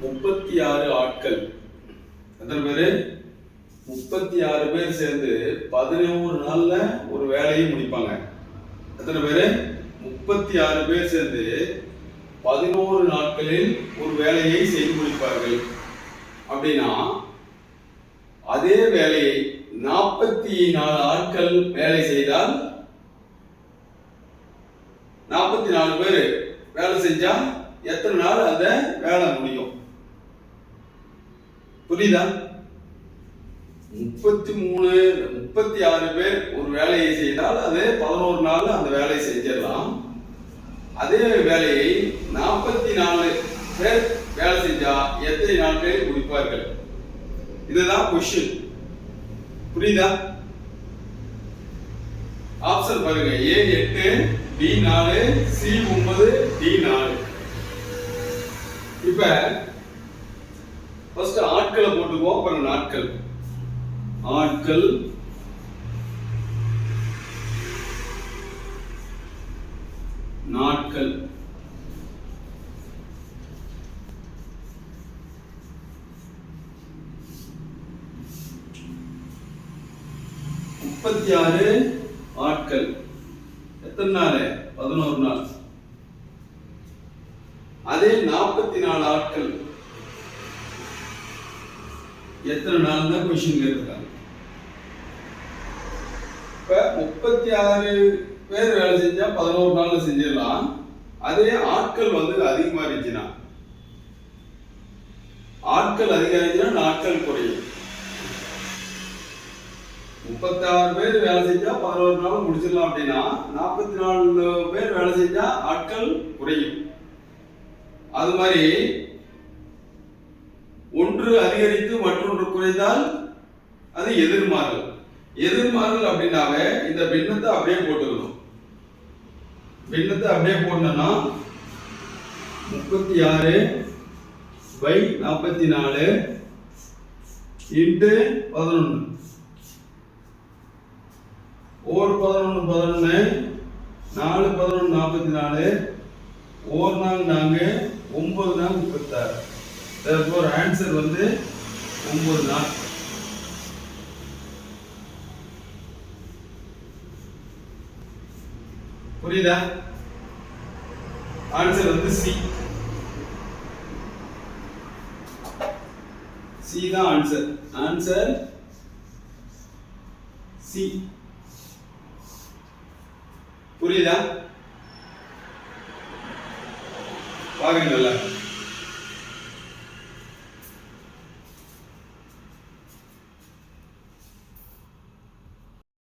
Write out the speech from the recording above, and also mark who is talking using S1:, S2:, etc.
S1: முப்பத்தி ஆறு ஆட்கள். எத்தனை பேரு? முப்பத்தி ஆறு பேர் சேர்ந்து பதினோரு நாள்ல ஒரு வேலையை முடிப்பாங்க. எத்தனை பேரு? முப்பத்தி ஆறு பேர் சேர்ந்து பதினோரு நாட்களில் ஒரு வேலையை செய்து முடிப்பார்கள். அப்படின்னா அதே வேலையை நாற்பத்தி நாலு ஆட்கள் வேலை செய்தால் நாற்பத்தி நாலு பேர் வேலை செஞ்சா எத்தனை நாள் அந்த வேலை முடியும்? புரியுதா? முப்பத்தி மூணு முப்பத்தி ஆறு பேர் ஒரு வேலையை செய்தால் அது பதினோரு நாள் அந்த வேலையை செஞ்சிடலாம். அதே வேலையை நாற்பத்தி நாலு பேர் வேலை செஞ்சா எத்தனை நாட்களில் முடிப்பார்கள்? இதுதான் கொஸ்டின் புரியுதா? ஆப்ஷன் பாருங்க. ஏ எட்டு பி நாலு சி ஒன்பது டி நாலு. இப்ப ஆட்களை அப்புறம் நாட்கள். ஆட்கள். நாட்கள். முப்பத்தி ஆறு ஆட்கள். எத்தனை நாள் பதினோரு நாள். அதே நாற்பத்தி நாலு ஆட்கள். எத்தனை நாள் தான் கொஷின் கேட்டிருக்காங்க. இப்போ முப்பத்தி ஆறு பேர் வேலை செஞ்சா பதினோரு நாளில் செஞ்சிடலாம். அதே ஆட்கள் வந்து அதிகமாக இருந்துச்சுன்னா ஆட்கள் அதிகம் ஆட்கள் நாட்கள் குறையும் முப்பத்தாறு பேர் வேலை செஞ்சா பதினோரு நாள் முடிச்சிடலாம் அப்படின்னா நாற்பத்தி நாலு பேர் வேலை செஞ்சா ஆட்கள் குறையும். அது மாதிரி ஒன்று அதிகரித்து மற்றொன்று குறைந்தால் அது எதிர்மாறல். எதிர்மாறல் அப்படின்னாவே இந்த பின்னத்தை அப்படியே போட்டுக்கணும். பின்னத்தை அப்படியே போடணும்னா முப்பத்தி ஆறு பை நாற்பத்தி நாலு இன்ட்டு பதினொன்று ஓர் பதினொன்று பதினொன்று நாலு பதினொன்று நாற்பத்தி நாலு ஓர் நாள் நாங்கள் ஒன்பது நாள் முப்பத்தாறு. தேர்ஃபோர் ஆன்சர் வந்து ஒன்பது நாள். புரியுதா? ஆன்சர் வந்து சி சி தான் ஆன்சர் ஆன்சர் சி புரியுதா? பாருங்க நல்லா